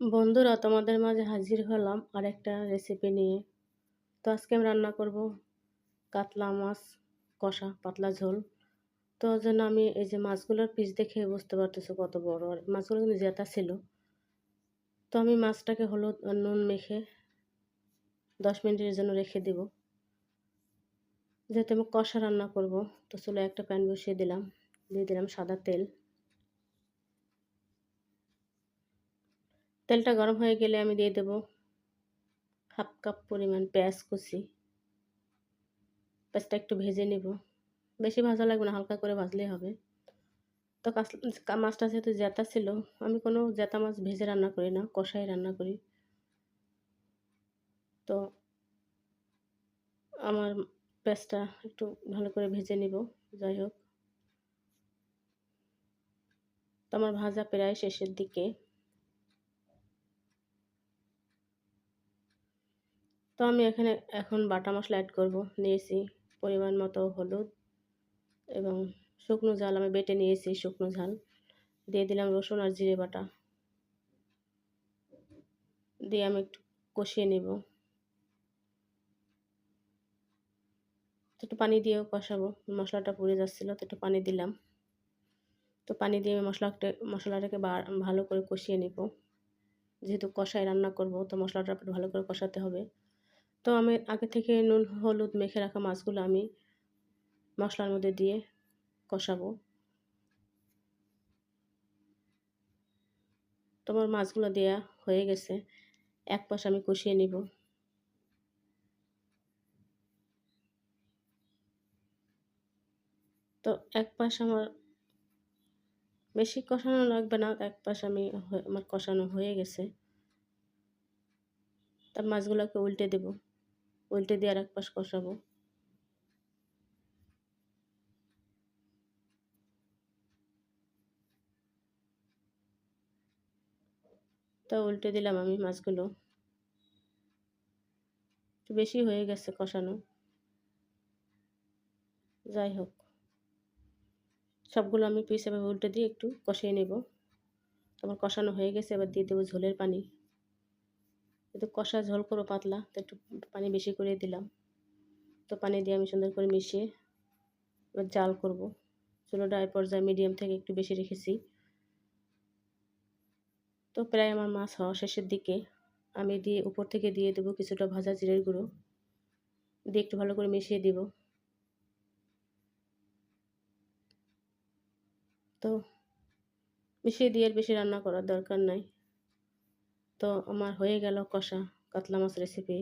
বন্ধুরা, তোমাদের মাঝে হাজির হলাম আরেকটা রেসিপি নিয়ে। তো আজকে আমি রান্না করব কাতলা মাছ, কষা পাতলা ঝোল। তো জন্য আমি এই যে মাছগুলোর পিস দেখে বুঝতে পারতেছো কত বড়। আর মাছগুলো কিন্তু জেতা ছিল। তো আমি মাছটাকে হলুদ নুন মেখে দশ মিনিটের জন্য রেখে দিব। যেহেতু আমি কষা রান্না করব, তো চলো একটা প্যান বসিয়ে দিলাম। দিয়ে দিলাম সাদা তেল। তেলটা গরম হয়ে গেলে আমি দিয়ে দেব হাফ কাপ পরিমাণ পেঁয়াজ কুচি। পেঁয়াজটা একটু ভেজে নেব। বেশি ভাজা লাগবে না, হালকা করে ভাজলেই হবে। তো মাছটা যেহেতু জ্যাতা ছিল, আমি কোনো জ্যাতা মাছ ভেজে রান্না করি না, কষাই রান্না করি। তো আমার পেঁয়াজটা একটু ভালো করে ভেজে নিব, যাই হোক। তো আমার ভাজা প্রায় শেষের দিকে। তো আমি এখানে এখন বাটা মশলা অ্যাড করব। নিয়েছি পরিমাণ মতো হলুদ এবং শুকনো ঝাল আমি বেটে নিয়েছি শুকনো ঝাল। দিয়ে দিলাম রসুন আর জিরে বাটা। দিয়ে আমি একটু কষিয়ে নেব। একটু পানি দিয়েও কষাবো। মশলাটা পুড়ে যাচ্ছিল তো একটু পানি দিলাম। তো পানি দিয়ে আমি মশলাটা মশলাটাকে ভালো করে কষিয়ে নেব। যেহেতু কষায় রান্না করব তো মশলাটা ভালো করে কষাতে হবে। তো আমি আগে থেকে নুন, হলুদ মেখে রাখা মাছগুলো আমি মশলার মধ্যে দিয়ে কষাবো। তোমার মাছগুলো দেয়া হয়ে গেছে, এক পাশ আমি কষিয়ে নিব। তো এক পাশ আমার বেশি কষানো লাগবে না, এক পাশ আমি আমার কষানো হয়ে গেছে। তার মাছগুলোকে উল্টে দেবো। উল্টে দিয়ে আর এক পাশ কষাবো। তা উল্টে দিলাম আমি মাছগুলো। একটু বেশি হয়ে গেছে কষানো। যাই হোক, সবগুলো আমি পিস এভাবে উল্টে দিয়ে একটু কষিয়ে নেব। তোমার কষানো হয়ে গেছে, এবার দিয়ে দেবো ঝোলের পানি। একটু কষা ঝোল করো পাতলা, তো একটু পানি বেশি করে দিলাম। তো পানি দিয়ে আমি সুন্দর করে মিশিয়ে এবার জাল করব। চুলোটা এই পর্যায়ে মিডিয়াম থেকে একটু বেশি রেখেছি। তো প্রায় আমার মাছ হওয়া শেষের দিকে আমি দিয়ে উপর থেকে দিয়ে দেবো কিছুটা ভাজা জিরের গুঁড়ো। দিয়ে একটু ভালো করে মিশিয়ে দিব। তো মিশিয়ে দিয়ে বেশি রান্না করার দরকার নাই। তো আমার হয়ে গেল কষা কাতলা মাছ রেসিপি